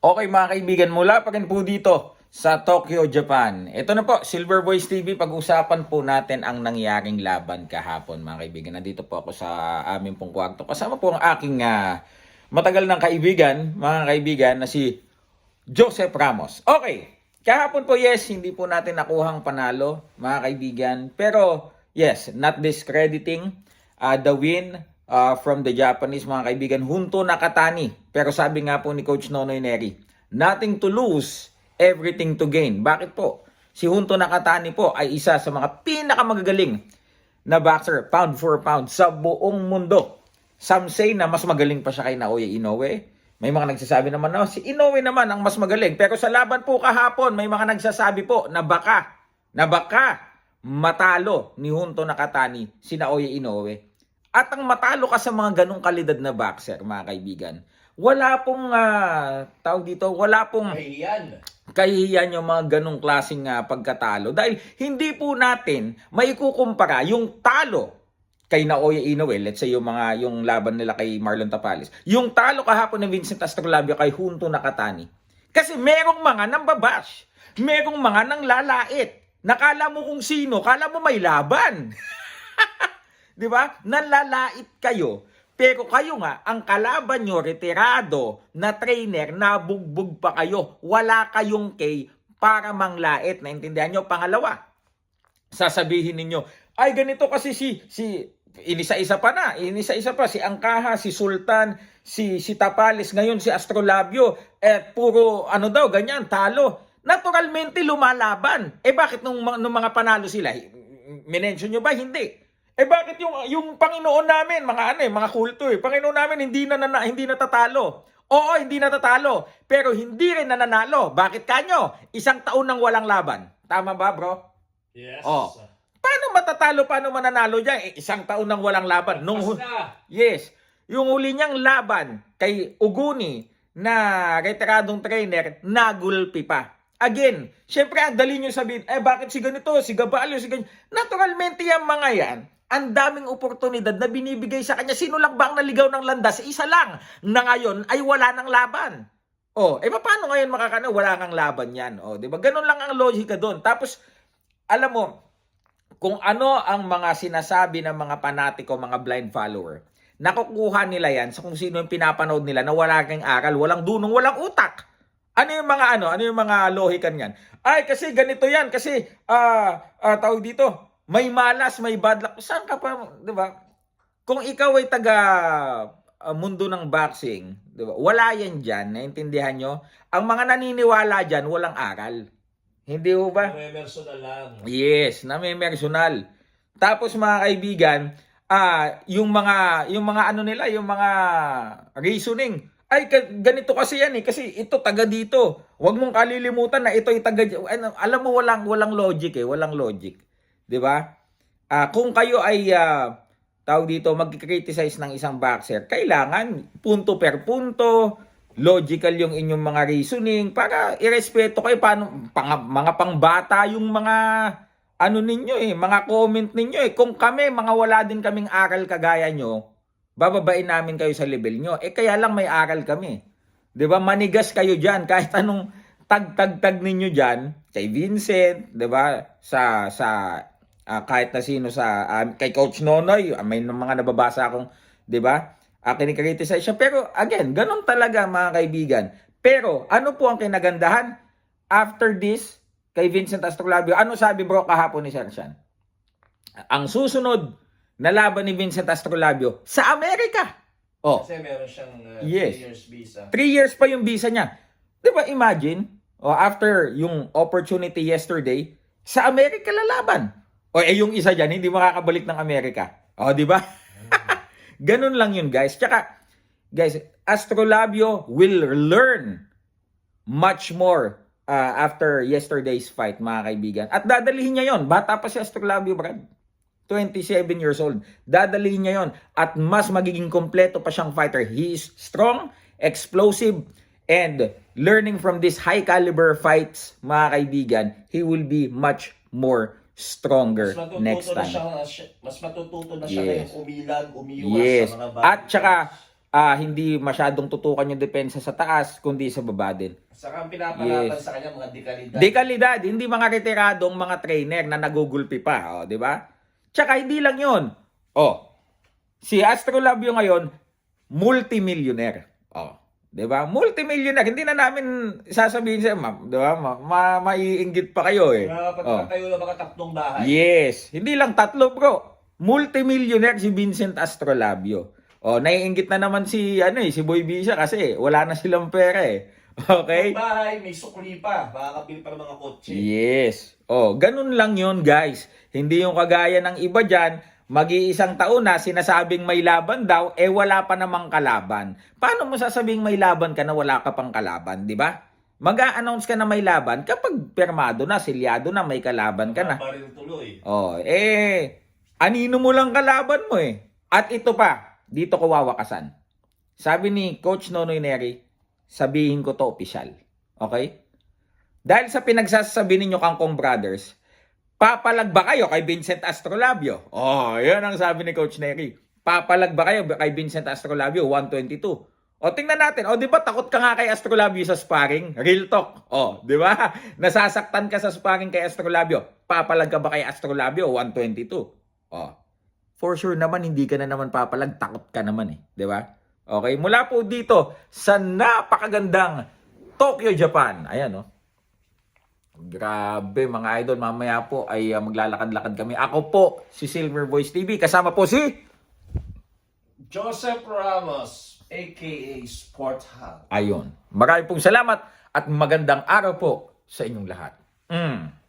Okay mga kaibigan, mula pa rin po dito sa Tokyo, Japan. Ito na po, Silver Boys TV, pag-usapan po natin ang nangyaring laban kahapon mga kaibigan. Nandito po ako sa aming pong kwarto. Kasama po ang aking ah, matagal ng kaibigan, mga kaibigan, na si Joseph Ramos. Okay, kahapon po yes, hindi po natin nakuhang panalo, mga kaibigan. Pero yes, not discrediting uh, the win uh, from the Japanese, mga kaibigan. Hunto nakatani. Pero sabi nga po ni Coach Nonoy Neri, nothing to lose, everything to gain. Bakit po? Si Hunto Nakatani po ay isa sa mga pinakamagagaling na boxer pound for pound sa buong mundo. Some say na mas magaling pa siya kay Naoya Inoue. May mga nagsasabi naman na si Inoue naman ang mas magaling. Pero sa laban po kahapon, may mga nagsasabi po na baka, na baka matalo ni Hunto Nakatani si Naoya Inoue. At ang matalo ka sa mga ganong kalidad na boxer, mga kaibigan, wala pong, ah, tawag dito, wala pong Ayan. kahihiyan yung mga ganong klaseng ah, pagkatalo. Dahil hindi po natin maikukumpara yung talo kay Naoya Inoue, let's say yung mga yung laban nila kay Marlon Tapales. Yung talo kahapon ni Vincent Astrolabio kay Junto Nakatani. Kasi merong mga nambabash. Merong mga nang lalait. Nakala mo kung sino, kala mo may laban. 'Di ba? Nanlalait kayo. Pero kayo nga, ang kalaban nyo, retirado na trainer, nabugbog pa kayo. Wala kayong kay para manglait. Naintindihan nyo? Pangalawa, sasabihin ninyo, ay ganito kasi si, si, inisa-isa pa na, inisa-isa pa, si Angkaha, si Sultan, si, si Tapales, ngayon si Astrolabio, eh puro ano daw, ganyan, talo. Naturalmente lumalaban. Eh bakit nung, nung mga panalo sila, minention nyo ba? Hindi. Eh bakit yung yung Panginoon namin, mga ano eh, mga kulto eh. Panginoon namin hindi na, na hindi natatalo. Oo, hindi natatalo, pero hindi rin nananalo. Bakit kanyo? Isang taon nang walang laban. Tama ba, bro? Yes. Oh. Paano matatalo, paano mananalo diyan? Eh, isang taon nang walang laban. Nung Basta. Yes, yung huli niyang laban kay Uguni na retiradong trainer, nagulpi pa. Again, syempre ang dali niyo sabihin, eh bakit si ganito, si Gabalio, si ganyan. Naturalmente yung mga yan, ang daming oportunidad na binibigay sa kanya. Sino lang ba ang naligaw ng landas? Isa lang na ngayon ay wala ng laban. Oh, eh paano ngayon makakana wala kang laban yan? Oh, 'di ba? Ganun lang ang logika doon. Tapos alam mo, kung ano ang mga sinasabi ng mga panatiko, mga blind follower, nakukuha nila yan sa kung sino yung pinapanood nila na wala kang aral, walang dunong, walang utak. Ano yung mga ano? Ano yung mga lohikan yan? Ay, kasi ganito yan. Kasi, ah, ah, tawag dito, may malas, may bad luck. Saan ka pa, di ba? Kung ikaw ay taga ah, mundo ng boxing, di ba? Wala yan dyan, naintindihan nyo? Ang mga naniniwala dyan, walang aral. Hindi ho ba? May personal lang. Yes, na may personal. Tapos mga kaibigan, ah yung mga yung mga ano nila, yung mga reasoning. Ay ganito kasi yan eh kasi ito taga dito. Huwag mong kalilimutan na ito ay taga ano, alam mo walang walang logic eh, walang logic. 'Di ba? Ah, kung kayo ay ah, tawag dito mag-criticize ng isang boxer, kailangan punto per punto, logical yung inyong mga reasoning para irespeto kayo paano pang, mga pangbata yung mga ano ninyo eh, mga comment ninyo eh. Kung kami mga wala din kaming aral kagaya nyo, bababain namin kayo sa level nyo. Eh kaya lang may aral kami. 'Di ba? Manigas kayo diyan kahit anong tag-tag-tag ninyo diyan kay Vincent, 'di ba? Sa sa ah, kahit na sino sa ah, kay Coach Nonoy, ah, may mga nababasa akong, 'di ba? Uh, kinikriticize siya. Pero again, ganun talaga mga kaibigan. Pero ano po ang kinagandahan? After this, kay Vincent Astrolabio, ano sabi bro kahapon ni Sershan? Ang susunod na laban ni Vincent Astrolabio sa Amerika. Oh, Kasi meron siyang uh, Yes. three years visa. Three years pa yung visa niya. Di ba, imagine, oh, after yung opportunity yesterday, sa Amerika lalaban. O eh, yung isa dyan, hindi makakabalik ng Amerika. O, di ba? Ganun lang yun, guys. Tsaka, guys, Astrolabio will learn much more uh, after yesterday's fight, mga kaibigan. At dadalihin niya yon Bata pa si Astrolabio, Brad. 27 years old. Dadalihin niya yon At mas magiging kompleto pa siyang fighter. He is strong, explosive, and learning from these high caliber fights, mga kaibigan, he will be much more stronger Mas next na time. siya, mas matututo na siya Yes. ngayong umilag, umiwas Yes. sa mga At tsaka, ah, hindi masyadong tutukan yung depensa sa taas, kundi sa baba din. Saka ang pinapalaban Yes. sa kanya mga dekalidad. Dekalidad, hindi mga retiradong mga trainer na nagugulpi pa, oh, di ba? Tsaka hindi lang 'yon. Oh. Si Astrolabio ngayon, multimillionaire. Oh, 'di ba? Multimillionaire. Hindi na namin sasabihin sa ma'am, 'di ba? Ma, ma maiinggit pa kayo eh. Oh. Nakapagpatayo na mga tatlong bahay. Yes, hindi lang tatlo, bro. Multimillionaire si Vincent Astrolabio. Oh, naiinggit na naman si ano eh, si Boy Bisha kasi wala na silang pera eh. Okay? Yung bahay, may sukli pa. Makakabili pa ng mga kotse. Yes. Oh, ganun lang 'yon, guys. Hindi yung kagaya ng iba diyan, mag-iisang taon na sinasabing may laban daw, eh wala pa namang kalaban. Paano mo sasabing may laban ka na wala ka pang kalaban, di ba? Mag-a-announce ka na may laban kapag permado na, silyado na, may kalaban ka na. Tuloy. Oh, eh, anino mo lang kalaban mo eh. At ito pa, dito ko wawakasan. Sabi ni Coach Nonoy Neri, sabihin ko to opisyal. Okay? Dahil sa pinagsasabi ninyo Kangkong Brothers, papalag ba kayo kay Vincent Astrolabio? Oh, yan ang sabi ni Coach Neri. Papalag ba kayo kay Vincent Astrolabio 122? O tingnan natin. O di ba takot ka nga kay Astrolabio sa sparring? Real talk. O, di ba? Nasasaktan ka sa sparring kay Astrolabio. Papalag ka ba kay Astrolabio 122? O. For sure naman hindi ka na naman papalag, takot ka naman eh, 'di ba? Okay, mula po dito sa napakagandang Tokyo, Japan. Ayan, oh. Grabe mga idol, mamaya po ay uh, maglalakad-lakad kami. Ako po si Silver Voice TV, kasama po si Joseph Ramos, a.k.a. Sport Hub. Ayon. Maraming pong salamat at magandang araw po sa inyong lahat. Mm.